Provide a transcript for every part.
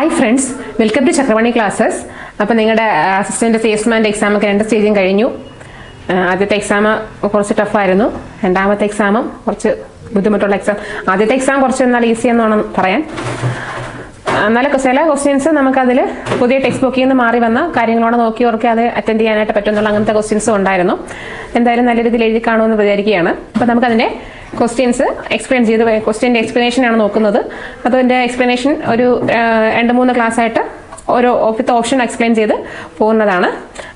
Hi friends welcome to Chakravani classes അപ്പോൾ നിങ്ങളുടെ assistant സേസ്മാന്റെ exam ഒക്കെ രണ്ട് സ്റ്റേജും കഴിഞ്ഞു. ആദ്യത്തെ എക്സാം കുറച്ച് ടഫായിരുന്നു രണ്ടാമത്തെ എക്സാമും കുറച്ച് ബുദ്ധിമുട്ടുള്ള എക്സാം ആദ്യത്തെ എക്സാം കുറച്ച് എന്നാൽ ഈസി എന്നാണ് പറയാൻ. എന്നാലും ചില ക്വസ്റ്റ്യൻസ് നമുക്കതിൽ പുതിയ ടെക്സ്റ്റ് ബുക്കിൽ നിന്ന് മാറി വന്ന കാര്യങ്ങളോടെ നോക്കി ഓർക്കെ അത് അറ്റൻഡ് ചെയ്യാനായിട്ട് പറ്റുന്നുള്ള അങ്ങനത്തെ ക്വസ്റ്റ്യൻസും ഉണ്ടായിരുന്നു. എന്തായാലും നല്ല രീതിയിൽ എഴുതി കാണുമെന്ന് വിചാരിക്കുകയാണ്. അപ്പോൾ നമുക്കതിന്റെ ക്വസ്റ്റ്യൻസ് എക്സ്പ്ലെയിൻ ചെയ്ത് ക്വസ്റ്റ്യന്റെ എക്സ്പ്ലനേഷൻ ആണ് നോക്കുന്നത്. അതിന്റെ എക്സ്പ്ലനേഷൻ ഒരു രണ്ട് മൂന്ന് ക്ലാസ് ആയിട്ട് ഓരോ വിത്ത് ഓപ്ഷൻ എക്സ്പ്ലെയിൻ ചെയ്ത് പോകുന്നതാണ്.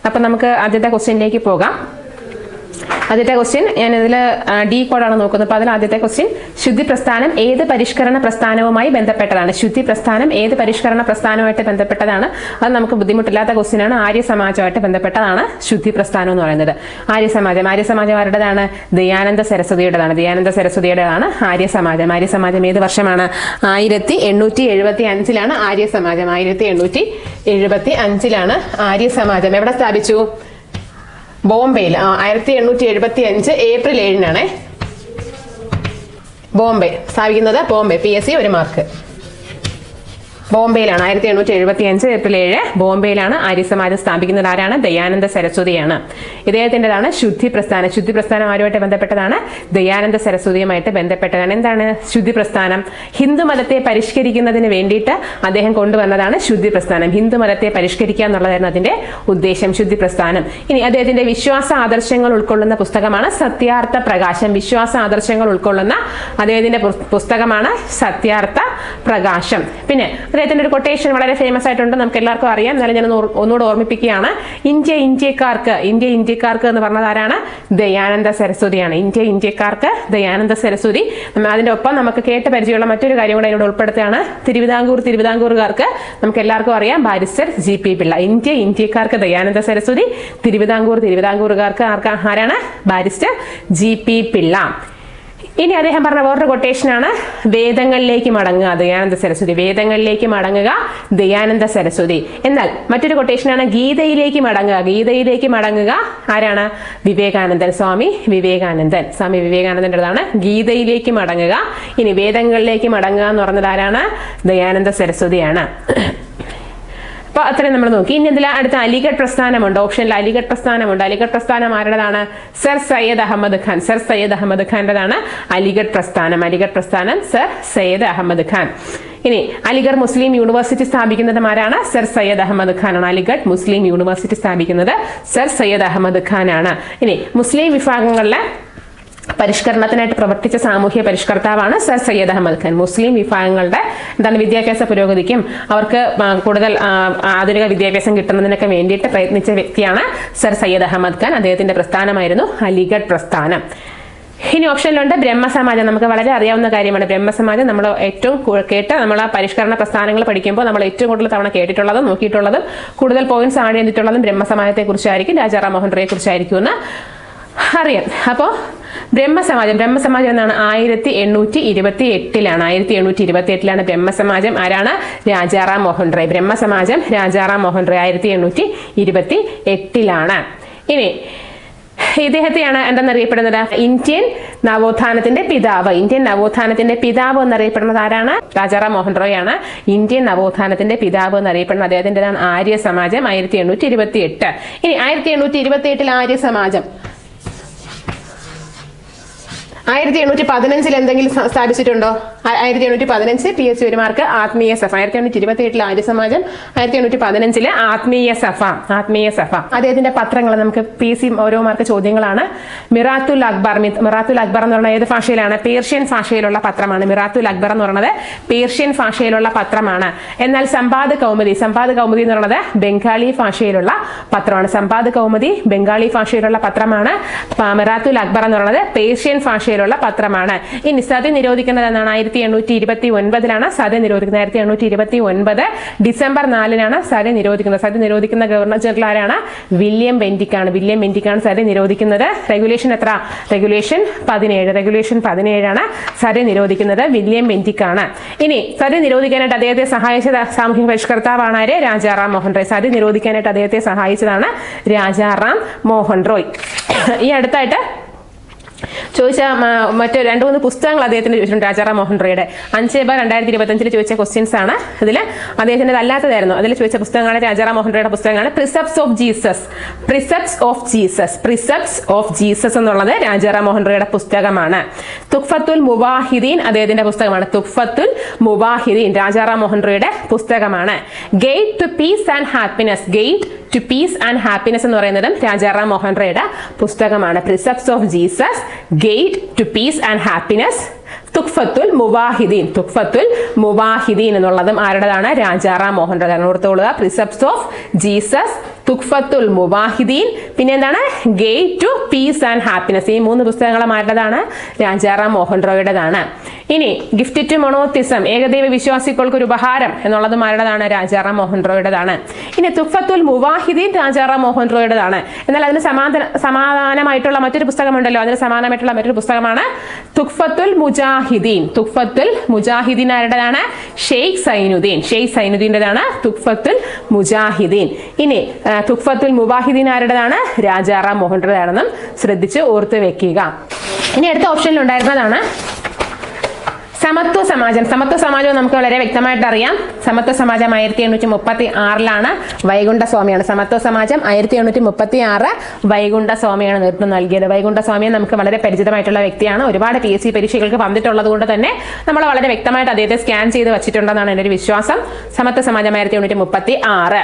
അപ്പം നമുക്ക് ആദ്യത്തെ ക്വസ്റ്റ്യനിലേക്ക് പോകാം. ആദ്യത്തെ ക്വസ്റ്റ്യൻ ഞാൻ ഇതിൽ ഡി കോഡാണ് നോക്കുന്നത്. അപ്പോൾ അതിൽ ആദ്യത്തെ ക്വസ്റ്റ്യൻ ശുദ്ധി പ്രസ്ഥാനം ഏത് പരിഷ്കരണ പ്രസ്ഥാനവുമായി ബന്ധപ്പെട്ടതാണ്? ശുദ്ധി പ്രസ്ഥാനം ഏത് പരിഷ്കരണ പ്രസ്ഥാനവുമായിട്ട് ബന്ധപ്പെട്ടതാണ്? അത് നമുക്ക് ബുദ്ധിമുട്ടില്ലാത്ത ക്വസ്റ്റ്യനാണ് ആര്യ സമാജമായിട്ട് ബന്ധപ്പെട്ടതാണ് ശുദ്ധി പ്രസ്ഥാനം എന്ന് പറയുന്നത്. ആര്യ സമാജം ആര്യ സമാജം ആരുടേതാണ്? ദയാനന്ദ സരസ്വതിയുടേതാണ്. ദയാനന്ദ സരസ്വതിയുടേതാണ് ആര്യ സമാജം ആര്യ സമാജം ഏത് വർഷമാണ്? ആയിരത്തി എണ്ണൂറ്റി എഴുപത്തി അഞ്ചിലാണ് ആര്യ സമാജം ആയിരത്തി എണ്ണൂറ്റി എഴുപത്തി അഞ്ചിലാണ് ആര്യ സമാജം എവിടെ സ്ഥാപിച്ചു? ബോംബെയിൽ ആയിരത്തി എണ്ണൂറ്റി എഴുപത്തി അഞ്ച് ഏപ്രിൽ ഏഴിനാണേ. ബോംബെ സ്ഥാപിക്കുന്നത് ബോംബെ പി എസ് സി ഒരു മാർക്ക്. ബോംബെയിലാണ്. ആയിരത്തി എണ്ണൂറ്റി എഴുപത്തി അഞ്ച് ഏപ്രിൽ ഏഴ് ബോംബെയിലാണ് ആര്യസമാജം സ്ഥാപിക്കുന്നത്. ആരാണ്? ദയാനന്ദ സരസ്വതിയാണ്. ഇദ്ദേഹത്തിന്റെതാണ് ശുദ്ധി പ്രസ്ഥാനം. ശുദ്ധി പ്രസ്ഥാനം ആരുമായിട്ട് ബന്ധപ്പെട്ടതാണ്? ദയാനന്ദ സരസ്വതിയുമായിട്ട് ബന്ധപ്പെട്ടതാണ്. എന്താണ് ശുദ്ധി പ്രസ്ഥാനം? ഹിന്ദു മതത്തെ പരിഷ്കരിക്കുന്നതിന് വേണ്ടിയിട്ട് അദ്ദേഹം കൊണ്ടുവന്നതാണ് ശുദ്ധി പ്രസ്ഥാനം. ഹിന്ദു മതത്തെ പരിഷ്കരിക്കുക എന്നുള്ളതായിരുന്നു അതിന്റെ ഉദ്ദേശം ശുദ്ധി പ്രസ്ഥാനം. ഇനി അദ്ദേഹത്തിന്റെ വിശ്വാസ ആദർശങ്ങൾ ഉൾക്കൊള്ളുന്ന പുസ്തകമാണ് സത്യാർത്ഥ പ്രകാശം. വിശ്വാസ ആദർശങ്ങൾ ഉൾക്കൊള്ളുന്ന അദ്ദേഹത്തിന്റെ പുസ്തകമാണ് സത്യാർത്ഥ പ്രകാശം. പിന്നെ അദ്ദേഹത്തിന്റെ ഒരു കൊട്ടേഷൻ വളരെ ഫേമസ് ആയിട്ടുണ്ട്. നമുക്ക് എല്ലാവർക്കും അറിയാം. എന്നാലും ഞാൻ ഒന്ന് ഒന്നുകൂടെ ഓർമ്മിപ്പിക്കുകയാണ്. ഇന്ത്യ ഇന്ത്യക്കാർക്ക് ഇന്ത്യ ഇന്ത്യക്കാർക്ക് എന്ന് പറഞ്ഞത് ആരാണ്? ദയാനന്ദ സരസ്വതിയാണ്. ഇന്ത്യ ഇന്ത്യക്കാർക്ക് ദയാനന്ദ സരസ്വതി. അതിന്റെ ഒപ്പം നമുക്ക് കേട്ട് പരിചയമുള്ള മറ്റൊരു കാര്യം കൂടെ അതിനോട് ഉൾപ്പെടുത്തുകയാണ്. തിരുവിതാംകൂർ തിരുവിതാംകൂറുകാർക്ക് നമുക്ക് എല്ലാവർക്കും അറിയാം. Barrister G P Pillai. India ഇന്ത്യക്കാർക്ക് ദയാനന്ദ സരസ്വതി. തിരുവിതാംകൂർ തിരുവിതാംകൂറുകാർക്ക് ആർക്കാ ആരാണ്? Barrister G P Pillai. ഇനി അദ്ദേഹം പറഞ്ഞ വേറൊരു കൊട്ടേഷനാണ് വേദങ്ങളിലേക്ക് മടങ്ങുക. ദയാനന്ദ സരസ്വതി. വേദങ്ങളിലേക്ക് മടങ്ങുക ദയാനന്ദ സരസ്വതി. എന്നാൽ മറ്റൊരു കൊട്ടേഷനാണ് ഗീതയിലേക്ക് മടങ്ങുക. ഗീതയിലേക്ക് മടങ്ങുക ആരാണ്? വിവേകാനന്ദൻ സ്വാമി വിവേകാനന്ദൻ. സ്വാമി വിവേകാനന്ദന്റെതാണ് ഗീതയിലേക്ക് മടങ്ങുക. ഇനി വേദങ്ങളിലേക്ക് മടങ്ങുക എന്ന് പറഞ്ഞത് ആരാണ്? ദയാനന്ദ സരസ്വതിയാണ്. അപ്പൊ അത്രയും നമ്മൾ നോക്കി. ഇനി ഇതിൽ അടുത്ത അലിഗഡ് പ്രസ്ഥാനമുണ്ട്. ഓപ്ഷനിൽ അലിഗഡ് പ്രസ്ഥാനമുണ്ട്. അലിഗഡ് പ്രസ്ഥാനം ആരുടേതാണ്? സർ സയ്യദ് അഹമ്മദ് ഖാൻ. സർ സയ്യദ് അഹമ്മദ് ഖാന്റെതാണ് അലിഗഡ് പ്രസ്ഥാനം. അലിഗഡ് പ്രസ്ഥാനം സർ സയ്യദ് അഹമ്മദ് ഖാൻ. ഇനി അലിഗഡ് മുസ്ലിം യൂണിവേഴ്സിറ്റി സ്ഥാപിക്കുന്നത് ആരാണ്? സർ സയ്യദ് അഹമ്മദ് ഖാനാണ്. അലിഗഡ് മുസ്ലിം യൂണിവേഴ്സിറ്റി സ്ഥാപിക്കുന്നത് സർ സയ്യദ് അഹമ്മദ് ഖാനാണ്. ഇനി മുസ്ലിം വിഭാഗങ്ങളിലെ പരിഷ്കരണത്തിനായിട്ട് പ്രവർത്തിച്ച സാമൂഹ്യ പരിഷ്കർത്താവാണ് സർ സയ്യദ് അഹമ്മദ് ഖാൻ. മുസ്ലിം വിഭാഗങ്ങളുടെ എന്താണ് വിദ്യാഭ്യാസ പുരോഗതിക്കും അവർക്ക് കൂടുതൽ ആധുനിക വിദ്യാഭ്യാസം കിട്ടുന്നതിനൊക്കെ വേണ്ടിയിട്ട് പ്രയത്നിച്ച വ്യക്തിയാണ് സർ സയ്യദ് അഹമ്മദ് ഖാൻ. അദ്ദേഹത്തിന്റെ പ്രസ്ഥാനമായിരുന്നു അലിഗഡ് പ്രസ്ഥാനം. ഇനി ഓപ്ഷനിലുണ്ട് ബ്രഹ്മസമാജം. നമുക്ക് വളരെ അറിയാവുന്ന കാര്യമാണ് ബ്രഹ്മസമാജം. നമ്മൾ ഏറ്റവും കേട്ട നമ്മൾ ആ പരിഷ്കരണ പ്രസ്ഥാനങ്ങൾ പഠിക്കുമ്പോൾ നമ്മൾ ഏറ്റവും കൂടുതൽ തവണ കേട്ടിട്ടുള്ളതും നോക്കിയിട്ടുള്ളതും കൂടുതൽ പോയിന്റ്സ് ആഡ് ചെയ്തിട്ടുള്ളതും ബ്രഹ്മസമാജത്തെ കുറിച്ചായിരിക്കും രാജാറാം മോഹൻ റോയെ കുറിച്ചായിരിക്കും എന്ന് അറിയാം. അപ്പോൾ ബ്രഹ്മസമാജം. ബ്രഹ്മസമാജം എന്നാണ് ആയിരത്തി എണ്ണൂറ്റി ഇരുപത്തി എട്ടിലാണ് ആയിരത്തി എണ്ണൂറ്റി ഇരുപത്തി എട്ടിലാണ് ബ്രഹ്മസമാജം. ആരാണ്? രാജാറാം മോഹൻ റോയ് ബ്രഹ്മസമാജം രാജാറാം മോഹൻ റോയ് ആയിരത്തി എണ്ണൂറ്റി ഇരുപത്തി എട്ടിലാണ് ഇനി ഇദ്ദേഹത്തെയാണ് എന്തെന്നറിയപ്പെടുന്നത്? ഇന്ത്യൻ നവോത്ഥാനത്തിന്റെ പിതാവ്. ഇന്ത്യൻ നവോത്ഥാനത്തിന്റെ പിതാവ് എന്നറിയപ്പെടുന്നത് ആരാണ്? രാജാറാം മോഹൻ റോയ് ആണ് ഇന്ത്യൻ നവോത്ഥാനത്തിന്റെ പിതാവ് എന്നറിയപ്പെടുന്നത് അദ്ദേഹത്തിന്റെതാണ് ആര്യ സമാജം ആയിരത്തി എണ്ണൂറ്റി ഇരുപത്തി എട്ട് ഇനി ആയിരത്തി എണ്ണൂറ്റി ഇരുപത്തി എട്ടിൽ ആര്യ സമാജം ആയിരത്തി എണ്ണൂറ്റി പതിനഞ്ചിൽ എന്തെങ്കിലും സ്ഥാ- സ്ഥാപിച്ചിട്ടുണ്ടോ? ആയിരത്തി എണ്ണൂറ്റി പതിനഞ്ച് പി എസ് സി ഒരു ആത്മീയ സഫ ആയിരത്തി എണ്ണൂറ്റി ഇരുപത്തി എട്ടിൽ ആര്യ സമാജം ആയിരത്തി എണ്ണൂറ്റി പതിനഞ്ചിൽ ആത്മീയ സഫ ആത്മീയ സഫ അദ്ദേഹത്തിന്റെ പത്രങ്ങൾ നമുക്ക് പി സി ഓരോ മാർക്ക് ചോദ്യങ്ങളാണ്. മിറാത്തുൽ അക്ബർ മിറാത്തുൽ അക്ബർ എന്ന് പറയുന്നത് ഏത് ഭാഷയിലാണ്? പേർഷ്യൻ ഭാഷയിലുള്ള പത്രമാണ്. മിറാത്തുൽ അക്ബർ എന്ന് പറയുന്നത് പേർഷ്യൻ ഭാഷയിലുള്ള പത്രമാണ്. എന്നാൽ സമ്പാദ് കൗമുദി സമ്പാദ് കൗമുദി എന്ന് പറയുന്നത് ബംഗാളി ഭാഷയിലുള്ള പത്രമാണ്. സമ്പാദ് കൗമുദി ബംഗാളി ഭാഷയിലുള്ള പത്രമാണ്. മിറാത്തുൽ അക്ബർ എന്ന് പറയുന്നത് പേർഷ്യൻ ഭാഷയിലുള്ള പത്രമാണ്. ഇനി സതി നിരോധിക്കുന്നത് എന്നാണ് ആയിരത്തി എണ്ണൂറ്റി ഇരുപത്തി ഒൻപതിലാണ് സതി നിരോധിക്കുന്നത്. ആയിരത്തി എണ്ണൂറ്റി ഇരുപത്തി ഒൻപത് ഡിസംബർ നാലിനാണ് സതി നിരോധിക്കുന്നത്. സതി നിരോധിക്കുന്ന ഗവർണർ ജനറൽ ആരാണ്? വില്യം ബെന്റിക്കാണ്. വില്യം ബെന്റിക്കാണ് സതി നിരോധിക്കുന്നത്. റെഗുലേഷൻ എത്ര? റെഗുലേഷൻ പതിനേഴ്. റെഗുലേഷൻ പതിനേഴാണ് സതി നിരോധിക്കുന്നത്. വില്യം ബെന്റിക്കാണ്. ഇനി സതി നിരോധിക്കാനായിട്ട് അദ്ദേഹത്തെ സഹായിച്ച സാമൂഹിക പരിഷ്കർത്താവാണ് ആര്? രാജാറാം മോഹൻ റോയ്. സതി നിരോധിക്കാനായിട്ട് അദ്ദേഹത്തെ സഹായിച്ചതാണ് രാജാറാം മോഹൻ റോയ്. ഈ അടുത്തായിട്ട് ചോദിച്ച മറ്റ് രണ്ട് മൂന്ന് പുസ്തകങ്ങൾ അദ്ദേഹത്തിന് ചോദിച്ചിട്ടുണ്ട് രാജാറാം മോഹൻ റോയുടെ. അഞ്ച് ബാർ രണ്ടായിരത്തി ഇരുപത്തഞ്ചിൽ ചോദിച്ച ക്വസ്റ്റ്യൻസ് ആണ്. ഇതിൽ അദ്ദേഹത്തിന്റെ അല്ലാത്തതായിരുന്നു. അതിൽ ചോദിച്ച പുസ്തകങ്ങളാണ് രാജാറാം മോഹൻ റോയുടെ പുസ്തകങ്ങളാണ് precepts of Jesus precepts of Jesus precepts of Jesus എന്നുള്ളത് രാജാറാം മോഹൻ റോയുടെ പുസ്തകമാണ്. തുക്ഫത്തുൽ മുബാഹിദീൻ അദ്ദേഹത്തിന്റെ പുസ്തകമാണ് തുക്ഫത്തുൽ മുബാഹിദീൻ രാജാറാം മോഹൻ റോയുടെ പുസ്തകമാണ്. Gate to peace and happiness gate to peace and happiness എന്ന് പറയുന്നതും രാജാറാം മോഹൻ റോയുടെ പുസ്തകമാണ്. Precepts of Jesus gate to peace and happiness Tuhfatul Muwahhidin Tuhfatul Muwahhidin എന്നുള്ളതും ആരുടേതാണ്? Rajaram Mohan Roy ഓർത്തോളുക precepts of Jesus Tuhfatul Muwahhidin. പിന്നെ എന്താണ് gate to peace and happiness ഈ മൂന്ന് പുസ്തകങ്ങളും ആരുടേതാണ് രാജാറാം മോഹൻ റോയുടേതാണ്. ഇനി ഗിഫ്റ്റ് ടു മൊണോത്തിസം ഏകദൈവ വിശ്വാസികൾക്ക് ഒരു ഉപഹാരം എന്നുള്ളതും ആരുടേതാണ് രാജാറാം മോഹൻ റോയുടേതാണ്. ഇനി തുഫത്തുൽ മുവാഹിദീൻ രാജാറാം മോഹൻ റോയുടേതാണ്. എന്നാൽ അതിന് സമാധാന സമാധാനമായിട്ടുള്ള മറ്റൊരു പുസ്തകമുണ്ടല്ലോ. അതിന് സമാനമായിട്ടുള്ള മറ്റൊരു പുസ്തകമാണ് തുഫത്തുൽ മുജാഹിദീൻ. തുഫത്തുൽ മുജാഹിദീൻ ആരുടേതാണ്? ഷെയ്ഖ് സൈനുദ്ദീൻ. ഷെയ്ഖ് സൈനുദ്ദീന്റെതാണ് തുഫത്തുൽ മുജാഹിദീൻ. ഇനി തുഫത്തുൽ മുബാഹിദീൻ ആരുടേതാണ്? രാജാറാം മോഹൻ റോയാണെന്നും ശ്രദ്ധിച്ച് ഓർത്ത് വെക്കുക. ഇനി അടുത്ത ഓപ്ഷനിൽ ഉണ്ടായിരുന്നതാണ് സമത്വ സമാജം. സമത്വ സമാജം നമുക്ക് വളരെ വ്യക്തമായിട്ട് അറിയാം. സമത്വ സമാജം ആയിരത്തി എണ്ണൂറ്റി മുപ്പത്തി ആറിലാണ് വൈകുണ്ഠ സ്വാമിയാണ് സമത്വ സമാജം ആയിരത്തി എണ്ണൂറ്റി മുപ്പത്തി ആറ് വൈകുണ്ഠ സ്വാമിയാണ് നേതൃത്വം നൽകിയത്. വൈകുണ്ഠ സ്വാമിയെ നമുക്ക് വളരെ പരിചിതമായിട്ടുള്ള വ്യക്തിയാണ്. ഒരുപാട് പി എസ് സി പരീക്ഷകൾക്ക് വന്നിട്ടുള്ളത് കൊണ്ട് തന്നെ നമ്മൾ വളരെ വ്യക്തമായിട്ട് അദ്ദേഹത്തെ സ്കാൻ ചെയ്ത് വെച്ചിട്ടുണ്ടെന്നാണ് എന്റെ ഒരു വിശ്വാസം. സമത്വ സമാജം ആയിരത്തി എണ്ണൂറ്റി മുപ്പത്തി ആറ്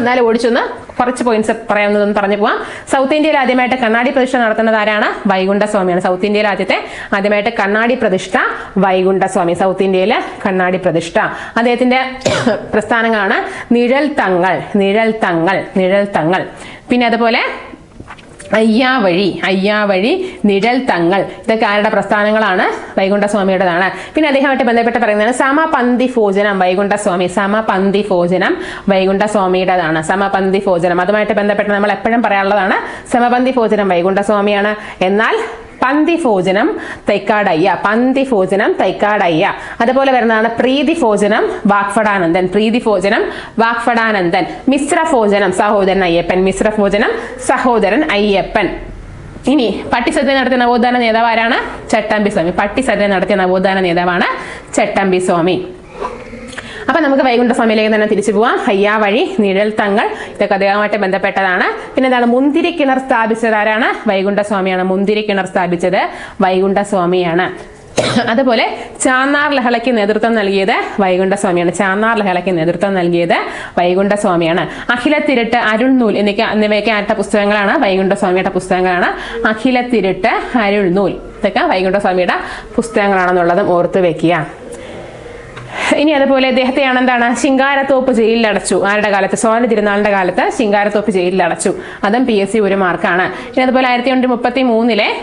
എന്നാലും ഓടിച്ചൊന്ന് കുറച്ച് പോയിന്റ്സ് പറയാവുന്നതെന്ന് പറഞ്ഞു പോവാം. സൗത്ത് ഇന്ത്യയിൽ ആദ്യമായിട്ട് കണ്ണാടി പ്രതിഷ്ഠ നടത്തുന്നത് ആരാണ്? വൈകുണ്ഠ സ്വാമിയാണ് സൗത്ത് ഇന്ത്യയിൽ ആദ്യത്തെ ആദ്യമായിട്ട് കണ്ണാടി പ്രതിഷ്ഠ വൈകുണ്ഠ സ്വാമി സൗത്ത് ഇന്ത്യയിലെ കണ്ണാടി പ്രതിഷ്ഠ. അദ്ദേഹത്തിന്റെ പ്രസ്ഥാനങ്ങളാണ് നിഴൽ തങ്ങൾ നിഴൽ തങ്ങൾ നിഴൽ തങ്ങൾ. പിന്നെ അതുപോലെ അയ്യാവഴി അയ്യാവഴി നിഴൽ തങ്ങൾ. ഇതൊക്കെ ആരുടെ പ്രസ്ഥാനങ്ങളാണ്? വൈകുണ്ഠസ്വാമിയുടേതാണ്. പിന്നെ അദ്ദേഹമായിട്ട് ബന്ധപ്പെട്ട് പറയുന്നതാണ് സമപന്തി ഭോജനം വൈകുണ്ഠസ്വാമി സമപന്തി ഭോജനം വൈകുണ്ഠസ്വാമിയുടേതാണ്. സമപന്തി ഭോജനം. അതുമായിട്ട് ബന്ധപ്പെട്ട് നമ്മൾ എപ്പോഴും പറയാനുള്ളതാണ് സമപന്തി ഭോജനം വൈകുണ്ഠസ്വാമിയാണ്. എന്നാൽ പന്തി ഭോജനം തൈക്കാടയ്യ പന്തി ഭോജനം തൈക്കാടയ്യ. അതുപോലെ വരുന്നതാണ് പ്രീതി ഭോജനം വാക്ഫടാനന്ദൻ പ്രീതി ഭോജനം വാക്ഫടാനന്ദൻ. മിശ്ര ഭോജനം സഹോദരൻ അയ്യപ്പൻ മിശ്ര ഭോജനം സഹോദരൻ അയ്യപ്പൻ. ഇനി പട്ടിസദ്യ നടത്തിയ നവോത്ഥാന നേതാവ് ആരാണ് ചട്ടമ്പി സ്വാമി പട്ടിസദ്യ നടത്തിയ നവോത്ഥാന നേതാവാണ് ചട്ടമ്പി സ്വാമി അപ്പൊ നമുക്ക് വൈകുണ്ഠ സ്വാമിയിലേക്ക് തന്നെ തിരിച്ചു പോവാം. ഹയ്യാവഴി നിഴൽ തങ്ങൾ. ഇതൊക്കെ അദ്ദേഹമായിട്ട് ബന്ധപ്പെട്ടതാണ്. പിന്നെ എന്താണ്? മുന്തിരി കിണർ സ്ഥാപിച്ചത് ആരാണ്? വൈകുണ്ഠസ്വാമിയാണ് മുന്തിരി കിണർ സ്ഥാപിച്ചത് വൈകുണ്ഠ സ്വാമിയാണ്. അതുപോലെ ചാന്നാർ ലഹളയ്ക്ക് നേതൃത്വം നൽകിയത് വൈകുണ്ഠസ്വാമിയാണ് ചാന്നാർ ലഹളയ്ക്ക് നേതൃത്വം നൽകിയത് വൈകുണ്ഠസ്വാമിയാണ് അഖില തിരുട്ട് അരുൾ നൂൽ എന്നൊക്കെ എന്നിവയൊക്കെ ആയിട്ട പുസ്തകങ്ങളാണ്? വൈകുണ്ഠസ്വാമിയുടെ പുസ്തകങ്ങളാണ്. അഖില തിരുട്ട് അരുൾ നൂൽ ഇതൊക്കെ വൈകുണ്ഠസ്വാമിയുടെ പുസ്തകങ്ങളാണെന്നുള്ളതും ഓർത്തു വെക്കുക. ഇനി അതുപോലെ അദ്ദേഹത്തെയാണ് എന്താണ് ശിങ്കാരത്തോപ്പ് ജയിലിൽ അടച്ചു. ആരുടെ കാലത്ത്? സോന തിരുനാളിന്റെ കാലത്ത് ശിങ്കാരത്തോപ്പ് ജയിലിൽ അടച്ചു. അതും പി എസ് സി ഒരു മാർക്കാണ്. ഇനി അതുപോലെ ആയിരത്തി തൊണ്ണൂറ്റി മുപ്പത്തി മൂന്നിലെ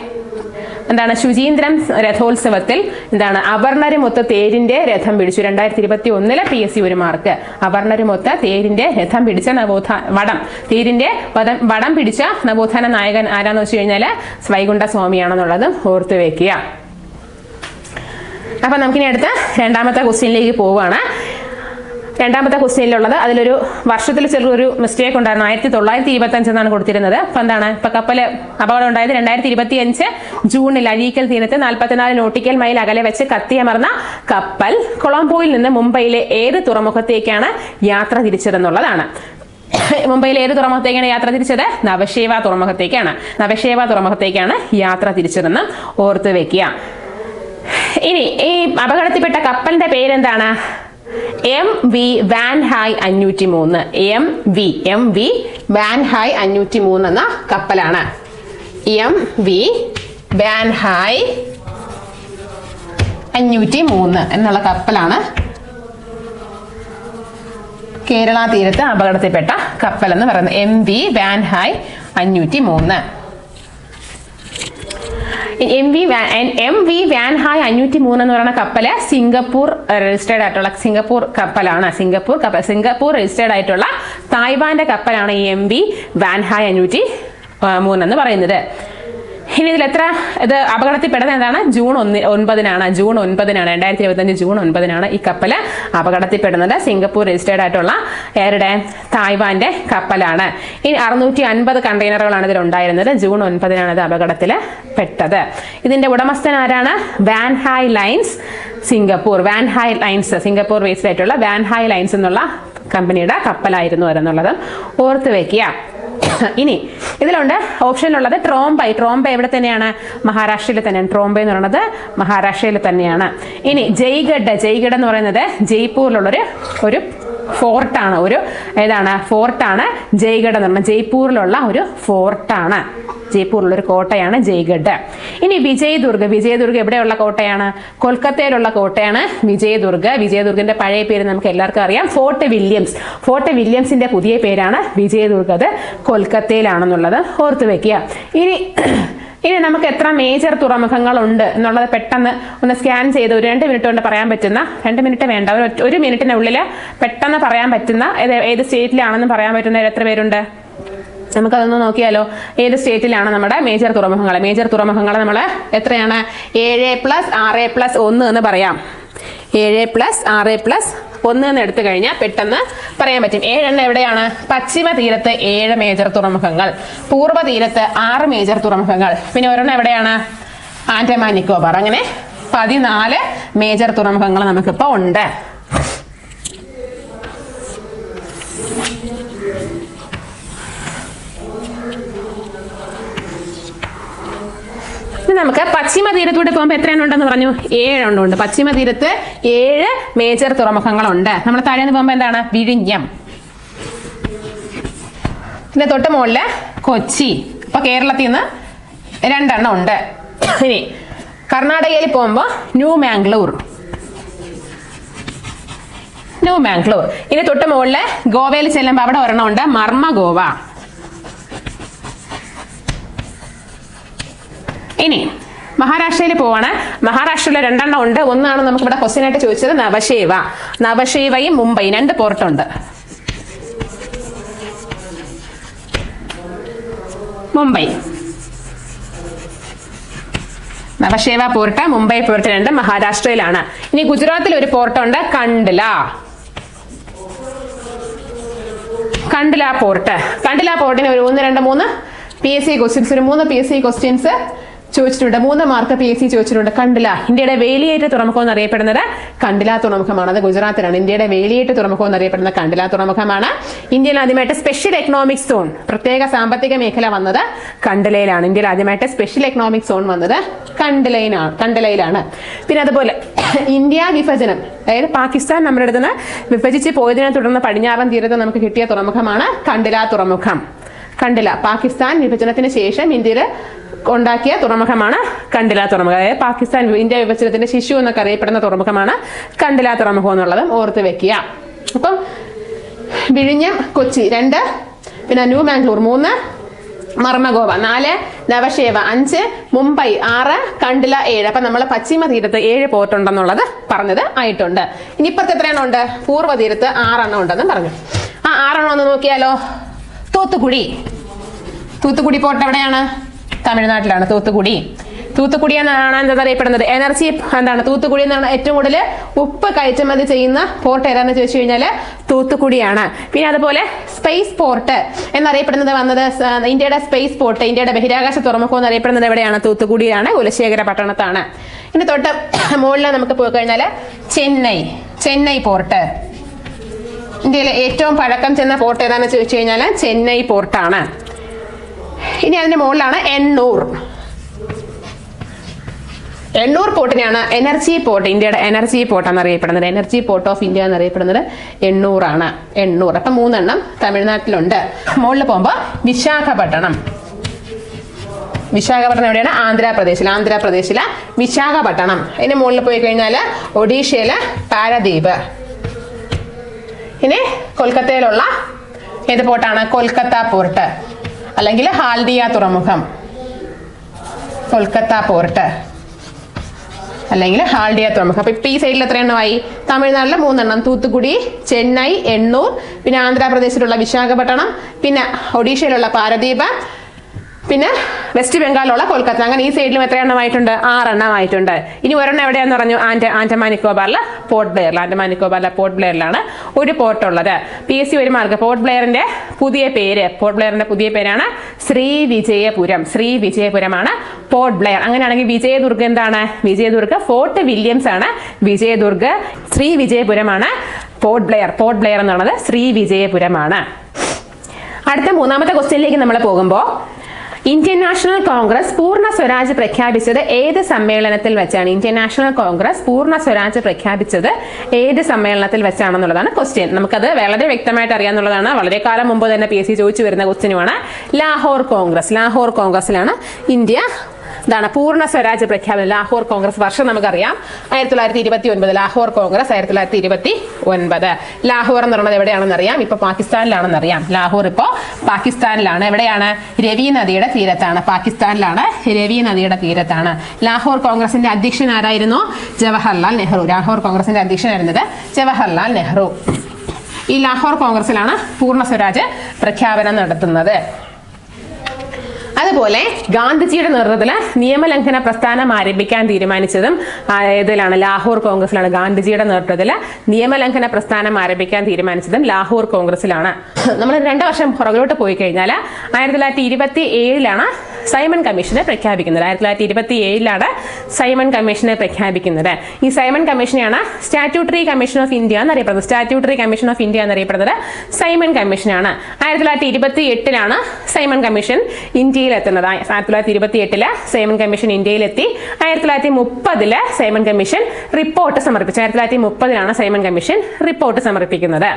എന്താണ്? ശുചീന്ദ്രം രഥോത്സവത്തിൽ എന്താണ്? അവർണരുമൊത്ത തേരിന്റെ രഥം പിടിച്ചു. രണ്ടായിരത്തി ഇരുപത്തി ഒന്നിലെ പി എസ് സി ഒരു മാർക്ക്. അവർണരുമൊത്ത തേരിന്റെ രഥം പിടിച്ച നവോത്ഥാന വടം. തേരിന്റെ വടം വടം പിടിച്ച നവോത്ഥാന നായകൻ ആരാന്ന് വെച്ച് കഴിഞ്ഞാൽ വൈകുണ്ഠ സ്വാമിയാണെന്നുള്ളതും ഓർത്തു വെക്കുക. അപ്പൊ നമുക്കിനി അടുത്ത രണ്ടാമത്തെ ക്വസ്റ്റ്യനിലേക്ക് പോവുകയാണ്. രണ്ടാമത്തെ ക്വസ്റ്റ്യനിലുള്ളത് അതിലൊരു വർഷത്തിൽ ചെറിയൊരു മിസ്റ്റേക്ക് ഉണ്ടായിരുന്നു. ആയിരത്തി തൊള്ളായിരത്തി ഇരുപത്തി അഞ്ച് എന്നാണ് കൊടുത്തിരുന്നത്. അപ്പൊ എന്താണ്? ഇപ്പൊ കപ്പൽ അപകടം ഉണ്ടായത് രണ്ടായിരത്തി ഇരുപത്തി അഞ്ച് ജൂണിൽ അഴീക്കൽ തീരത്ത് നാൽപ്പത്തിനാല് നോട്ടിക്കൽ മൈൽ അകലെ വെച്ച് കത്തിയമർന്ന കപ്പൽ കൊളംബോയിൽ നിന്ന് മുംബൈയിലെ ഏത് തുറമുഖത്തേക്കാണ് യാത്ര തിരിച്ചതെന്നുള്ളതാണ്. മുംബൈയിലെ ഏത് തുറമുഖത്തേക്കാണ് യാത്ര തിരിച്ചത്? നവശേവ തുറമുഖത്തേക്കാണ്. നവശേവ തുറമുഖത്തേക്കാണ് യാത്ര തിരിച്ചതെന്ന് ഓർത്ത് വെക്കുക. ഇനി ഈ അപകടത്തിൽപ്പെട്ട കപ്പലിന്റെ പേരെന്താണ്? എം വി വാൻ ഹായ് അഞ്ഞൂറ്റി മൂന്ന് M V M V Wan Hai അഞ്ഞൂറ്റി മൂന്ന് എന്ന കപ്പലാണ്. എം വി വാൻ ഹായ് അഞ്ഞൂറ്റി മൂന്ന് എന്നുള്ള കപ്പലാണ് കേരള തീരത്ത് അപകടത്തിൽപ്പെട്ട കപ്പൽ എന്ന് പറയുന്നത്. എം വി വാൻ ഹായ് അഞ്ഞൂറ്റി മൂന്ന് M V Wan M V Wan Hai അഞ്ഞൂറ്റി മൂന്ന് എന്ന് പറയുന്ന കപ്പൽ സിംഗപ്പൂർ രജിസ്റ്റേർഡ് ആയിട്ടുള്ള സിംഗപ്പൂർ കപ്പലാണ്. സിംഗപ്പൂർ കപ്പൽ സിംഗപ്പൂർ രജിസ്റ്റേർഡ് ആയിട്ടുള്ള തായ്വാന്റെ കപ്പലാണ് ഈ എം വി വാൻ ഹായ് അഞ്ഞൂറ്റി മൂന്ന് എന്ന് പറയുന്നത്. ഇനി ഇതിൽ എത്ര? ഇത് അപകടത്തിൽപ്പെടുന്നത് എന്താണ്? ജൂൺ ഒന്ന് ഒൻപതിനാണ്. ജൂൺ ഒൻപതിനാണ്. രണ്ടായിരത്തി ഇരുപത്തഞ്ച് ജൂൺ ഒൻപതിനാണ് ഈ കപ്പൽ അപകടത്തിൽപ്പെടുന്നത്. സിംഗപ്പൂർ രജിസ്റ്റേർഡ് ആയിട്ടുള്ള ഏറെ തായ്വാന്റെ കപ്പലാണ്. ഇനി അറുന്നൂറ്റി അൻപത് കണ്ടെയ്നറുകളാണ് ഇതിൽ ഉണ്ടായിരുന്നത്. ജൂൺ ഒൻപതിനാണ് ഇത് അപകടത്തിൽ പെട്ടത്. ഇതിന്റെ ഉടമസ്ഥൻ ആരാണ്? Wan Hai lines Singapore. Wan Hai lines Singapore based ആയിട്ടുള്ള വാൻഹായ് ലൈൻസ് എന്നുള്ള കമ്പനിയുടെ കപ്പലായിരുന്നു എന്നുള്ളത് ഓർത്ത് വെക്കുക. ഇനി ഇതിലുണ്ട് ഓപ്ഷനിലുള്ളത് ട്രോംബൈ. ട്രോംബ എവിടെ തന്നെയാണ്? മഹാരാഷ്ട്രയിൽ തന്നെയാണ്. ട്രോംബ എന്ന് പറയുന്നത് മഹാരാഷ്ട്രയിൽ തന്നെയാണ്. ഇനി ജയ്ഗഡ്. ജയ്ഗഡ് എന്ന് പറയുന്നത് ജയ്പൂരിലുള്ളൊരു ഒരു ഫോർട്ടാണ് ഒരു ഏതാണ്? ഫോർട്ടാണ് ജയ്ഗഡ് എന്ന് പറഞ്ഞാൽ ജയ്പൂരിലുള്ള ഒരു ഫോർട്ടാണ് ജയ്പൂരിലുള്ള ഒരു കോട്ടയാണ് ജയ്ഗഡ്. ഇനി വിജയദുർഗ്. വിജയദുർഗ് എവിടെയുള്ള കോട്ടയാണ്? കൊൽക്കത്തയിലുള്ള കോട്ടയാണ് വിജയദുർഗ്. വിജയദുർഗിന്റെ പഴയ പേര് നമുക്ക് എല്ലാവർക്കും അറിയാം. Fort Williams. ഫോർട്ട് വില്യംസിന്റെ പുതിയ പേരാണ് വിജയദുർഗ്. അത് കൊൽക്കത്തയിലാണെന്നുള്ളത് ഓർത്തു വെക്കുക. ഇനി ഇനി നമുക്ക് എത്ര മേജർ തുറമുഖങ്ങളുണ്ട് എന്നുള്ളത് പെട്ടെന്ന് ഒന്ന് സ്കാൻ ചെയ്ത് ഒരു രണ്ട് മിനിറ്റ് കൊണ്ട് പറയാൻ പറ്റുന്ന രണ്ട് മിനിറ്റ് വേണ്ട ഒരു ഒരു മിനിറ്റിനുള്ളിൽ പെട്ടെന്ന് പറയാൻ പറ്റുന്ന ഏത് സ്റ്റേറ്റിലാണെന്ന് പറയാൻ പറ്റുന്ന എത്ര പേരുണ്ട്? നമുക്കതൊന്ന് നോക്കിയാലോ ഏത് സ്റ്റേറ്റിലാണ് നമ്മുടെ മേജർ തുറമുഖങ്ങൾ? മേജർ തുറമുഖങ്ങൾ നമ്മൾ എത്രയാണ്? ഏഴ് പ്ലസ് ആറ് പ്ലസ് ഒന്ന് എന്ന് പറയാം. ഏഴ് പ്ലസ് ആറ് പ്ലസ് ഒന്ന് എന്ന് എടുത്തു കഴിഞ്ഞാൽ പെട്ടെന്ന് പറയാൻ പറ്റും. ഏഴെണ്ണം എവിടെയാണ്? പശ്ചിമ തീരത്ത് ഏഴ് മേജർ തുറമുഖങ്ങൾ. പൂർവ തീരത്ത് ആറ് മേജർ തുറമുഖങ്ങൾ. പിന്നെ ഒരെണ്ണം എവിടെയാണ്? ആൻഡമാൻ നിക്കോബാർ. അങ്ങനെ പതിനാല് മേജർ തുറമുഖങ്ങൾ നമുക്കിപ്പോൾ ഉണ്ട്. നമുക്ക് പശ്ചിമ തീരത്തൂടെ പോകുമ്പോൾ എത്രയാണ് ഉണ്ടെന്ന് പറഞ്ഞു? ഏഴെണ്ണം ഉണ്ട്. പശ്ചിമ തീരത്ത് ഏഴ് മേജർ തുറമുഖങ്ങളുണ്ട്. നമ്മൾ താഴെ നിന്ന് പോകുമ്പോൾ എന്താണ്? വിഴിഞ്ഞം. പിന്നെ തൊട്ട് മുകളിൽ കൊച്ചി. അപ്പൊ കേരളത്തിൽ നിന്ന് രണ്ടെണ്ണം ഉണ്ട്. ഇനി കർണാടകയിൽ പോകുമ്പോൾ ന്യൂ മാംഗ്ലൂർ. ന്യൂ മാംഗ്ലൂർ. ഇനി തൊട്ട് മുകളിൽ ഗോവയിൽ ചെല്ലുമ്പോൾ അവിടെ ഒരെണ്ണം ഉണ്ട്. മർമ്മ ഗോവ ഇനി മഹാരാഷ്ട്രയിൽ പോവാണ്. മഹാരാഷ്ട്രയിലെ രണ്ടെണ്ണം ഉണ്ട്. ഒന്നാണ് നമുക്ക് ഇവിടെ ക്വസ്റ്റ്യൻ ആയിട്ട് ചോദിച്ചത് നവശേവ. നവശേവയും മുംബൈ രണ്ട് പോർട്ടുണ്ട്. മുംബൈ. നവശേവ പോർട്ട് മുംബൈ പോർട്ട് രണ്ട് മഹാരാഷ്ട്രയിലാണ്. ഇനി ഗുജറാത്തിൽ ഒരു പോർട്ടുണ്ട് കണ്ട്ല. കണ്ട്ല പോർട്ട്. കണ്ട്ല പോർട്ടിന് ഒരു ഒന്ന് രണ്ട് മൂന്ന് പി എസ് സി ക്വസ്റ്റ്യൻസ് ഒരു മൂന്ന് പി എസ് സി ക്വസ്റ്റ്യൻസ് ചോദിച്ചിട്ടുണ്ട്. മൂന്ന് മാർക്ക് പി എസ് സി ചോദിച്ചിട്ടുണ്ട്. കണ്ടില ഇന്ത്യയുടെ വേലിയേറ്റ തുറമുഖം എന്നറിയപ്പെടുന്നത് കണ്ടില തുറമുഖമാണ് അത് ഗുജറാത്തിലാണ് ഇന്ത്യയുടെ വേലിയേറ്റ തുറമുഖം എന്നറിയപ്പെടുന്നത് കണ്ടില തുറമുഖമാണ്. ഇന്ത്യയിൽ ആദ്യമായിട്ട് സ്പെഷ്യൽ എക്കണോമിക് സോൺ പ്രത്യേക സാമ്പത്തിക മേഖല വന്നത് കണ്ടിലയിലാണ്. ഇന്ത്യയിൽ ആദ്യമായിട്ട് സ്പെഷ്യൽ എക്കണോമിക് സോൺ വന്നത് കണ്ടിലയിലാണ് കണ്ടിലയിലാണ്. പിന്നെ അതുപോലെ ഇന്ത്യ വിഭജനം അതായത് പാകിസ്ഥാൻ നമ്മുടെ അടുത്ത് നിന്ന് വിഭജിച്ച് പോയതിനെ തുടർന്ന് പടിഞ്ഞാറൻ തീരത്ത് നമുക്ക് കിട്ടിയ തുറമുഖമാണ് കണ്ടില തുറമുഖം. കണ്ടില പാകിസ്ഥാൻ വിഭജനത്തിന് ശേഷം ഇന്ത്യയിൽ ഉണ്ടാക്കിയ തുറമുഖമാണ് കണ്ടില തുറമുഖം. അതായത് പാകിസ്ഥാൻ ഇന്ത്യ വിഭജനത്തിന്റെ ശിശു എന്നൊക്കെ അറിയപ്പെടുന്ന തുറമുഖമാണ് കണ്ടില തുറമുഖം എന്നുള്ളതും ഓർത്ത് വെക്കുക. അപ്പം വിഴിഞ്ഞം കൊച്ചി രണ്ട് പിന്നെ ന്യൂ മാംഗ്ലൂർ മൂന്ന് മർമഗോവ നാല് നവശേവ അഞ്ച് മുംബൈ ആറ് കണ്ടില ഏഴ്. അപ്പൊ നമ്മൾ പശ്ചിമ തീരത്ത് ഏഴ് പോർട്ട് ഉണ്ടെന്നുള്ളത് പറഞ്ഞത് ആയിട്ടുണ്ട്. ഇനി ഇപ്പത്തെ എത്രയെണ്ണം ഉണ്ട് പൂർവ തീരത്ത് ആറെണ്ണം ഉണ്ടെന്ന് പറഞ്ഞു. ആ ആറെണ്ണം ഒന്ന് നോക്കിയാലോ? തൂത്തുക്കുടി. തൂത്തുക്കുടി പോർട്ട് എവിടെയാണ്? തമിഴ്നാട്ടിലാണ് തൂത്തുക്കുടി. തൂത്തുക്കുടി എന്നാണ് എന്താ അറിയപ്പെടുന്നത് എനർജി എന്താണ്? തൂത്തുക്കുടി എന്നാണ് ഏറ്റവും കൂടുതൽ ഉപ്പ് കയറ്റുമതി ചെയ്യുന്ന പോർട്ട് ഏതാണെന്ന് ചോദിച്ചു കഴിഞ്ഞാൽ തൂത്തുക്കുടിയാണ്. പിന്നെ അതുപോലെ സ്പേസ് പോർട്ട് എന്നറിയപ്പെടുന്നത് വന്നത് ഇന്ത്യയുടെ സ്പേസ് പോർട്ട് ഇന്ത്യയുടെ ബഹിരാകാശ തുറമുഖം എന്നറിയപ്പെടുന്നത് എവിടെയാണ്? തൂത്തുക്കുടിയാണ് കുലശേഖര പട്ടണത്താണ്. ഇനി തൊട്ട് മുകളിൽ നമുക്ക് പോയി കഴിഞ്ഞാൽ ചെന്നൈ ചെന്നൈ പോർട്ട് ഇന്ത്യയിലെ ഏറ്റവും പഴക്കം ചെന്ന പോർട്ട് ഏതാണെന്ന് ചോദിച്ചു കഴിഞ്ഞാൽ ചെന്നൈ പോർട്ടാണ് ഇനി അതിന്റെ മുകളിലാണ് എണ്ണൂർ. എണ്ണൂർ പോർട്ടിനെയാണ് എനർജി പോർട്ട് ഇന്ത്യയുടെ എനർജി പോർട്ടാണ് അറിയപ്പെടുന്നത്. എനർജി പോർട്ട് ഓഫ് ഇന്ത്യ എന്നറിയപ്പെടുന്നത് എണ്ണൂറാണ്. എണ്ണൂർ അപ്പം മൂന്നെണ്ണം തമിഴ്നാട്ടിലുണ്ട്. മുകളിൽ പോകുമ്പോൾ വിശാഖപട്ടണം. വിശാഖപട്ടണം എവിടെയാണ്? ആന്ധ്രാപ്രദേശിൽ. ആന്ധ്രാപ്രദേശിലെ വിശാഖപട്ടണം. അതിന് മുകളിൽ പോയി കഴിഞ്ഞാൽ ഒഡീഷയിലെ പാരദ്വീപ്. ഇനി കൊൽക്കത്തയിലുള്ള ഏത് പോർട്ടാണ് കൊൽക്കത്ത പോർട്ട് അല്ലെങ്കിൽ ഹാൽദിയ തുറമുഖം. കൊൽക്കത്ത പോർട്ട്. അല്ലെങ്കിൽ ഹാൾഡിയ തുറമുഖം. അപ്പൊ ഇപ്പൊ ഈ സൈഡിൽ എത്ര എണ്ണമായി തമിഴ്നാട്ടിലെ മൂന്നെണ്ണം. തൂത്തുക്കുടി ചെന്നൈ എണ്ണൂർ പിന്നെ ആന്ധ്രാപ്രദേശിലുള്ള വിശാഖപട്ടണം പിന്നെ ഒഡീഷയിലുള്ള പാരദ്വീപ് പിന്നെ വെസ്റ്റ് ബംഗാളിലുള്ള കൊൽക്കത്ത. അങ്ങനെ ഈ സൈഡിലും എത്ര എണ്ണമായിട്ടുണ്ട് ആറെണ്ണമായിട്ടുണ്ട് ഇനി ഒരെണ്ണം എവിടെയാന്ന് പറഞ്ഞു? ആൻഡ് ആൻഡമാൻ നിക്കോബാറിലെ പോർട്ട് ബ്ലെയറിൽ ആൻഡമാൻ നിക്കോബാറിലെ പോർട്ട് ബ്ലെയറിലാണ് ഒരു പോർട്ട് ഉള്ളത്. പി എസ് സി ഒരു മാർക്ക് പോർട്ട് ബ്ലെയറിന്റെ പുതിയ പേര്. പോർട്ട് ബ്ലെയറിന്റെ പുതിയ പേരാണ് ശ്രീ വിജയപുരം. ശ്രീ വിജയപുരമാണ് പോർട്ട് ബ്ലെയർ അങ്ങനെയാണെങ്കിൽ വിജയദുർഗ് എന്താണ്? വിജയദുർഗ് ഫോർട്ട് വില്യംസ് ആണ്. വിജയദുർഗ് ശ്രീ വിജയപുരമാണ് പോർട്ട് ബ്ലെയർ പോർട്ട് ബ്ലെയർ എന്നുള്ളത് ശ്രീ വിജയപുരമാണ്. അടുത്ത മൂന്നാമത്തെ ക്വസ്റ്റ്യനിലേക്ക് നമ്മൾ പോകുമ്പോൾ ഇന്ത്യൻ നാഷണൽ കോൺഗ്രസ് പൂർണ സ്വരാജ് പ്രഖ്യാപിച്ചത് ഏത് സമ്മേളനത്തിൽ വെച്ചാണ്? ഇന്ത്യൻ നാഷണൽ കോൺഗ്രസ് പൂർണ സ്വരാജ് പ്രഖ്യാപിച്ചത് ഏത് സമ്മേളനത്തിൽ വെച്ചാണെന്നുള്ളതാണ് ക്വസ്റ്റ്യൻ നമുക്കത് വളരെ വ്യക്തമായിട്ട് അറിയാന്നുള്ളതാണ്. വളരെ കാലം മുമ്പ് തന്നെ പി എസ് സി ചോദിച്ചു വരുന്ന ക്വസ്റ്റ്യനുമാണ് ലാഹോർ കോൺഗ്രസ്. ലാഹോർ കോൺഗ്രസിലാണ് ഇന്ത്യ എന്താണ് പൂർണ സ്വരാജ് പ്രഖ്യാപനം. ലാഹോർ കോൺഗ്രസ് വർഷം നമുക്കറിയാം. ആയിരത്തി തൊള്ളായിരത്തി ഇരുപത്തി ഒൻപത് ലാഹോർ കോൺഗ്രസ് ആയിരത്തി തൊള്ളായിരത്തി ഇരുപത്തി ഒൻപത് ലാഹോർ എന്ന് പറയുന്നത് എവിടെയാണെന്ന് അറിയാം. ഇപ്പൊ പാകിസ്ഥാനിലാണെന്ന് അറിയാം. ലാഹോർ ഇപ്പോ പാകിസ്ഥാനിലാണ്. എവിടെയാണ്? രവി നദിയുടെ തീരത്താണ്. പാകിസ്ഥാനിലാണ് രവി നദിയുടെ തീരത്താണ്. ലാഹോർ കോൺഗ്രസിന്റെ അധ്യക്ഷൻ ആരായിരുന്നു? ജവഹർലാൽ നെഹ്റു. ലാഹോർ കോൺഗ്രസിന്റെ അധ്യക്ഷനായിരുന്നത് ജവഹർലാൽ നെഹ്റു. ഈ ലാഹോർ കോൺഗ്രസിലാണ് പൂർണ സ്വരാജ് പ്രഖ്യാപനം നടത്തുന്നത്. അതുപോലെ ഗാന്ധിജിയുടെ നേതൃത്വത്തിൽ നിയമലംഘന പ്രസ്ഥാനം ആരംഭിക്കാൻ തീരുമാനിച്ചതും ഇതിലാണ് ലാഹോർ കോൺഗ്രസിലാണ് ഗാന്ധിജിയുടെ നേതൃത്വത്തിൽ നിയമലംഘന പ്രസ്ഥാനം ആരംഭിക്കാൻ തീരുമാനിച്ചതും ലാഹോർ കോൺഗ്രസിലാണ്. നമ്മൾ രണ്ട് വർഷം പുറകിലോട്ട് പോയി കഴിഞ്ഞാൽ ആയിരത്തി തൊള്ളായിരത്തി ഇരുപത്തി ഏഴിലാണ് സൈമൺ കമ്മീഷനെ പ്രഖ്യാപിക്കുന്നത്. ആയിരത്തി തൊള്ളായിരത്തി ഇരുപത്തി ഏഴിലാണ് സൈമൺ കമ്മീഷനെ പ്രഖ്യാപിക്കുന്നത്. ഈ സൈമൺ കമ്മീഷനെയാണ് സ്റ്റാറ്റ്യൂട്ടറി കമ്മീഷൻ ഓഫ് ഇന്ത്യ എന്നറിയപ്പെടുന്നത്. സ്റ്റാറ്റ്യൂട്ടറി കമ്മീഷൻ ഓഫ് ഇന്ത്യ എന്നറിയപ്പെടുന്നത് സൈമൺ കമ്മീഷനാണ്. ആയിരത്തി തൊള്ളായിരത്തി ഇരുപത്തി എട്ടിലാണ് സൈമൺ കമ്മീഷൻ ഇന്ത്യയിൽ എത്തുന്നത് ആയിരത്തി തൊള്ളായിരത്തി ഇരുപത്തി എട്ടിൽ സേമൻ കമ്മീഷൻ ഇന്ത്യയിലെത്തി. ആയിരത്തി തൊള്ളായിരത്തി മുപ്പതിൽ സേമൻ കമ്മീഷൻ റിപ്പോർട്ട് സമർപ്പിച്ചു. ആയിരത്തി തൊള്ളായിരത്തി മുപ്പതിലാണ് സേമൻ കമ്മീഷൻ റിപ്പോർട്ട് സമർപ്പിക്കുന്നത്.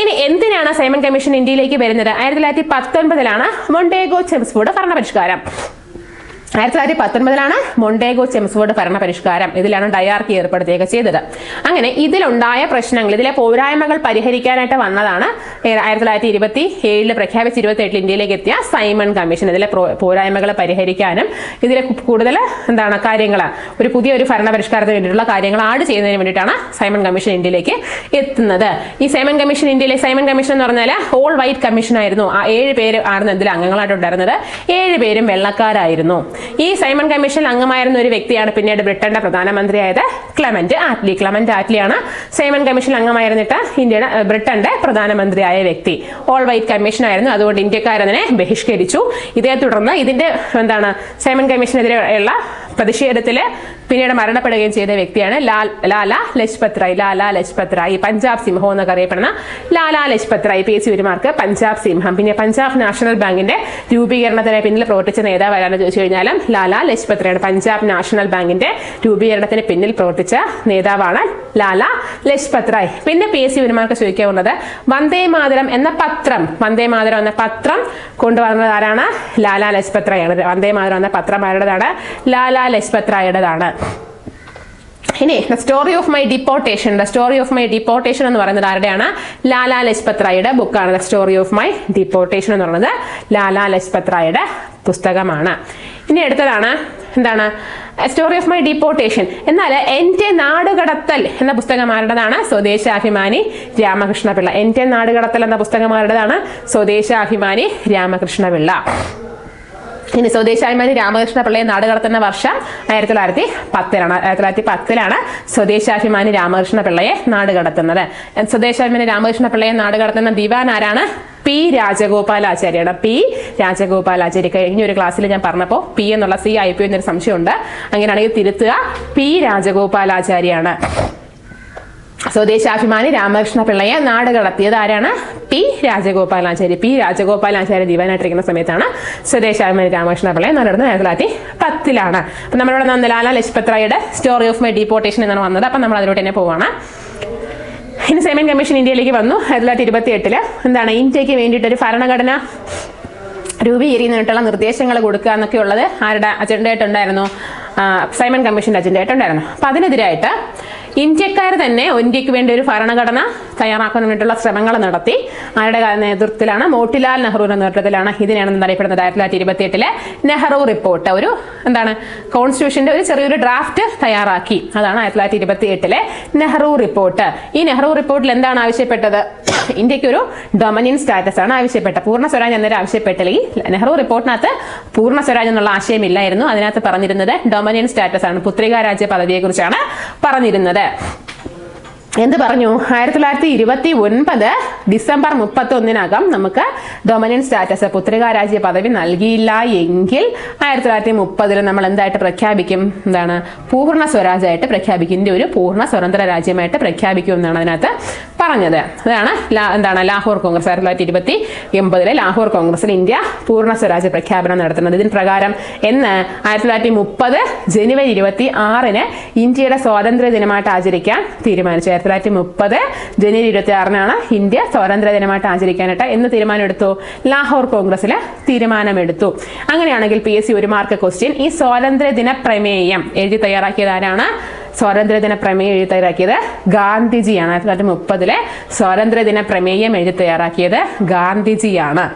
ഇനി എന്തിനാണ് സൈമൺ കമ്മീഷൻ ഇന്ത്യയിലേക്ക് വരുന്നത്? ആയിരത്തി തൊള്ളായിരത്തി പത്തൊൻപതിലാണ് മൊണ്ടേഗോ ചെംസ്ഫോർഡ് ഭരണപരിഷ്കാരം. ആയിരത്തി തൊള്ളായിരത്തി പത്തൊൻപതിലാണ് മൊണ്ടേഗോ ചെംസ്ഫോർഡ് ഭരണപരിഷ്കാരം. ഇതിലാണ് ഡയാർക്കി ഏർപ്പെടുത്തുകയൊക്കെ ചെയ്തത്. അങ്ങനെ ഇതിലുണ്ടായ പ്രശ്നങ്ങൾ ഇതിലെ പോരായ്മകൾ പരിഹരിക്കാനായിട്ട് വന്നതാണ് ആയിരത്തി തൊള്ളായിരത്തി ഇരുപത്തി ഏഴിൽ പ്രഖ്യാപിച്ച് ഇരുപത്തി എട്ടിൽ ഇന്ത്യയിലേക്ക് എത്തിയ സൈമൺ കമ്മീഷൻ. ഇതിലെ പോരായ്മകളെ പരിഹരിക്കാനും ഇതിലെ കൂടുതൽ എന്താണ് കാര്യങ്ങൾ ഒരു പുതിയ ഒരു ഭരണപരിഷ്കാരത്തിന് വേണ്ടിയിട്ടുള്ള കാര്യങ്ങൾ ആഡ് ചെയ്യുന്നതിന് വേണ്ടിയിട്ടാണ് സൈമൺ കമ്മീഷൻ ഇന്ത്യയിലേക്ക് എത്തുന്നത്. ഈ സൈമൺ കമ്മീഷൻ ഇന്ത്യയിലെ സൈമൺ കമ്മീഷൻ എന്ന് പറഞ്ഞാൽ ഓൾ വൈറ്റ് കമ്മീഷൻ ആയിരുന്നു. ആ ഏഴ് പേര് ആയിരുന്നു ഇതിൽ അംഗങ്ങളായിട്ടുണ്ടായിരുന്നത് ഏഴ് പേരും വെള്ളക്കാരായിരുന്നു. ഈ സൈമൺ കമ്മീഷൻ അംഗമായിരുന്ന ഒരു വ്യക്തിയാണ് പിന്നീട് ബ്രിട്ടന്റെ പ്രധാനമന്ത്രിയായത് ക്ലമന്റ് ആറ്റ്ലി. ക്ലമന്റ് ആറ്റ്ലിയാണ് സൈമൺ കമ്മീഷൻ അംഗമായിരുന്നിട്ട് ഇന്ത്യയുടെ ബ്രിട്ടന്റെ ബ്രിട്ടന്റെ പ്രധാനമന്ത്രിയായ വ്യക്തി. ഓൾ വൈറ്റ് കമ്മീഷൻ ആയിരുന്നു. അതുകൊണ്ട് ഇന്ത്യക്കാരതിനെ ബഹിഷ്കരിച്ചു. ഇതേ തുടർന്ന് ഇതിന്റെ എന്താണ് സൈമൺ കമ്മീഷനെതിരെയുള്ള പ്രതിഷേധത്തിൽ പിന്നീട് മരണപ്പെടുകയും ചെയ്ത വ്യക്തിയാണ് ലാൽ ലാല ലജ്പത് റായ് ലാല ലജ്പത് റായ് പഞ്ചാബ് സിംഹം എന്നൊക്കെ അറിയപ്പെടുന്ന ലാല ലജ്പത് റായ് പി. എസ് ഗുരുമാർക്ക് പഞ്ചാബ് സിംഹം. പിന്നെ പഞ്ചാബ് നാഷണൽ ബാങ്കിന്റെ രൂപീകരണത്തിന് പിന്നിൽ പ്രവർത്തിച്ച നേതാവ് ആരാണെന്ന് ചോദിച്ചു കഴിഞ്ഞാലും ലാല ലജ്പത് റായാണ് പഞ്ചാബ് നാഷണൽ ബാങ്കിന്റെ രൂപീകരണത്തിന് പിന്നിൽ പ്രവർത്തിച്ച നേതാവാണ് ലാല ലജ്പത് റായ് പിന്നെ പി. S C. ഒരുമാർക്ക് ചോദിക്കാവുന്നത് വന്ദേ മാതരം എന്ന പത്രം വന്ദേ മാതരം എന്ന പത്രം കൊണ്ടുവന്നത് ആരാണ്? ലാലാ ലജ്പത് വന്ദേ മാതരം എന്ന പത്രം ആരുടേതാണ്? ലാലാ ലജ്പത് ഇനി the story of my deportation the story of my deportation എന്ന് പറയുന്നത് ആരുടെയാണ്? ലാലാ ലജ്പത് ബുക്കാണ്. The story of my deportation എന്ന് പറയുന്നത് ലാലാ ലജ്പത് പുസ്തകമാണ്. ഇനി അടുത്തതാണ്. എന്താണ്? സ്റ്റോറി ഓഫ് മൈ ഡിപ്പോർട്ടേഷൻ എന്നാൽ എന്റെ നാടുകടത്തൽ എന്ന പുസ്തകം ആരുടേതാണ്? സ്വദേശാഭിമാനി രാമകൃഷ്ണപിള്ള. എന്റെ നാടുകടത്തൽ എന്ന പുസ്തകം ആരുടേതാണ്? സ്വദേശാഭിമാനി രാമകൃഷ്ണപിള്ള. ഇനി സ്വദേശാഭിമാനി രാമകൃഷ്ണ പിള്ളയെ നാട് കടത്തുന്ന വർഷം ആയിരത്തി തൊള്ളായിരത്തി പത്തിലാണ്. ആയിരത്തി തൊള്ളായിരത്തി പത്തിലാണ് സ്വദേശാഭിമാനി രാമകൃഷ്ണ പിള്ളയെ നാട് കടത്തുന്നത്. സ്വദേശാഭിമാനി രാമകൃഷ്ണ പിള്ളയെ നാട് കടത്തുന്ന ദിവാൻ ആരാണ്? പി രാജഗോപാലാചാര്യാണ് പി രാജഗോപാലാചാര്യ കഴിഞ്ഞ ഒരു ക്ലാസ്സിൽ ഞാൻ പറഞ്ഞപ്പോൾ പി എന്നുള്ള സി ഐ പി എന്നൊരു സംശയമുണ്ട്. അങ്ങനെയാണെങ്കിൽ തിരുത്തുക. പി രാജഗോപാലാചാര്യാണ് സ്വദേശാഭിമാനി രാമകൃഷ്ണ പിള്ളയെ നാട് കടത്തിയത് ആരാണ്? പി രാജഗോപാലാചാരി. പി രാജഗോപാലാചാര്യ ദിവാനായിട്ടിരിക്കുന്ന സമയത്താണ് സ്വദേശാഭിമാനി രാമകൃഷ്ണ പിള്ളയെ നടന്നത് ആയിരത്തി തൊള്ളായിരത്തി പത്തിലാണ്. അപ്പൊ നമ്മളിവിടെ നന്ദലാല ലജ്പത് റായിയുടെ സ്റ്റോറി ഓഫ് മൈ ഡീപ്പോർട്ടേഷൻ എന്നാണ് വന്നത്. അപ്പൊ നമ്മൾ അതിലോട്ട് തന്നെ പോവാണ്. ഇനി സൈമൻ കമ്മീഷൻ ഇന്ത്യയിലേക്ക് വന്നു. ആയിരത്തി തൊള്ളായിരത്തി ഇരുപത്തി എട്ടിൽ എന്താണ് ഇന്ത്യയ്ക്ക് വേണ്ടിയിട്ട് ഒരു ഭരണഘടന രൂപീകരിക്കുന്നതിനുള്ള നിർദ്ദേശങ്ങൾ കൊടുക്കുക എന്നൊക്കെ ഉള്ളത് ആരുടെ അജണ്ടയായിട്ടുണ്ടായിരുന്നു ആയിട്ടുണ്ടായിരുന്നു? സൈമൺ കമ്മീഷന്റെ അജണ്ടയായിട്ടുണ്ടായിരുന്നു അപ്പൊ അതിനെതിരായിട്ട് ഇന്ത്യക്കാർ തന്നെ ഇന്ത്യയ്ക്ക് വേണ്ടി ഒരു ഭരണഘടന തയ്യാറാക്കാൻ വേണ്ടിയിട്ടുള്ള ശ്രമങ്ങൾ നടത്തി. ആരുടെ നേതൃത്വത്തിലാണ്? മോട്ടിലാൽ നെഹ്റുവിന്റെ നേതൃത്വത്തിലാണ് ഇതിനെയാണ് അറിയപ്പെടുന്നത് ആയിരത്തി തൊള്ളായിരത്തി ഇരുപത്തി എട്ടിലെ നെഹ്റു റിപ്പോർട്ട് ഒരു എന്താണ് കോൺസ്റ്റിറ്റ്യൂഷന്റെ ഒരു ചെറിയൊരു ഡ്രാഫ്റ്റ് തയ്യാറാക്കി. അതാണ് ആയിരത്തി തൊള്ളായിരത്തി ഇരുപത്തി എട്ടിലെ നെഹ്റു റിപ്പോർട്ട് ഈ നെഹ്റു റിപ്പോർട്ടിൽ എന്താണ് ആവശ്യപ്പെട്ടത്? ഇന്ത്യയ്ക്ക് ഒരു ഡൊമനിയൻ സ്റ്റാറ്റസ് ആണ് ആവശ്യപ്പെട്ടത്. പൂർണ സ്വരാജ് എന്നൊരു ആവശ്യപ്പെട്ടില്ല. ഈ നെഹ്റു റിപ്പോർട്ടിനകത്ത് പൂർണ സ്വരാജ് എന്നുള്ള ആശയമില്ലായിരുന്നു. അതിനകത്ത് പറഞ്ഞിരുന്നത് ഡൊമനിയൻ സ്റ്റാറ്റസ് ആണ്. പുത്രികാ രാജ്യ പദവിയെക്കുറിച്ചാണ് പറഞ്ഞിരുന്നത്. Yes. എന്ത് പറഞ്ഞു? ആയിരത്തി തൊള്ളായിരത്തി ഇരുപത്തി ഒൻപത് ഡിസംബർ മുപ്പത്തി ഒന്നിനകം നമുക്ക് ഡൊമിനൻ സ്റ്റാറ്റസ് പുത്രികാരാജ്യ പദവി നൽകിയില്ല എങ്കിൽ ആയിരത്തി തൊള്ളായിരത്തി മുപ്പതിൽ നമ്മൾ എന്തായിട്ട് പ്രഖ്യാപിക്കും? എന്താണ്? പൂർണ സ്വരാജായിട്ട് പ്രഖ്യാപിക്കും. ഇന്ത്യ ഒരു പൂർണ സ്വതന്ത്ര രാജ്യമായിട്ട് പ്രഖ്യാപിക്കും എന്നാണ് അതിനകത്ത് പറഞ്ഞത്. അതാണ് എന്താണ് ലാഹോർ കോൺഗ്രസ്. ആയിരത്തി തൊള്ളായിരത്തി ഇരുപത്തി എൺപതിലെ ലാഹോർ കോൺഗ്രസിൽ ഇന്ത്യ പൂർണ സ്വരാജ് പ്രഖ്യാപനം നടത്തുന്നത്. ഇതിന് പ്രകാരം എന്ന് ആയിരത്തി തൊള്ളായിരത്തി മുപ്പത് ജനുവരി ഇരുപത്തി ആറിന് ഇന്ത്യയുടെ സ്വാതന്ത്ര്യ ദിനമായിട്ട് ആചരിക്കാൻ തീരുമാനിച്ചു. തൊള്ളായിരത്തി മുപ്പത് ജനുവരി ഇരുപത്തി ആറിനാണ് ഇന്ത്യ സ്വാതന്ത്ര്യ ദിനമായിട്ട് ആചരിക്കാനായിട്ട് എന്ന് തീരുമാനമെടുത്തു? ലാഹോർ കോൺഗ്രസിൽ തീരുമാനമെടുത്തു. അങ്ങനെയാണെങ്കിൽ പി എസ് സി ഒരു മാർക്ക് ക്വസ്റ്റ്യൻ ഈ സ്വാതന്ത്ര്യ ദിന പ്രമേയം എഴുതി തയ്യാറാക്കിയത് ആരാണ്? സ്വാതന്ത്ര്യദിന പ്രമേയം എഴുതി തയ്യാറാക്കിയത് ഗാന്ധിജിയാണ്. ആയിരത്തി തൊള്ളായിരത്തി മുപ്പതിലെ സ്വാതന്ത്ര്യദിന പ്രമേയം എഴുതി തയ്യാറാക്കിയത് ഗാന്ധിജിയാണ്.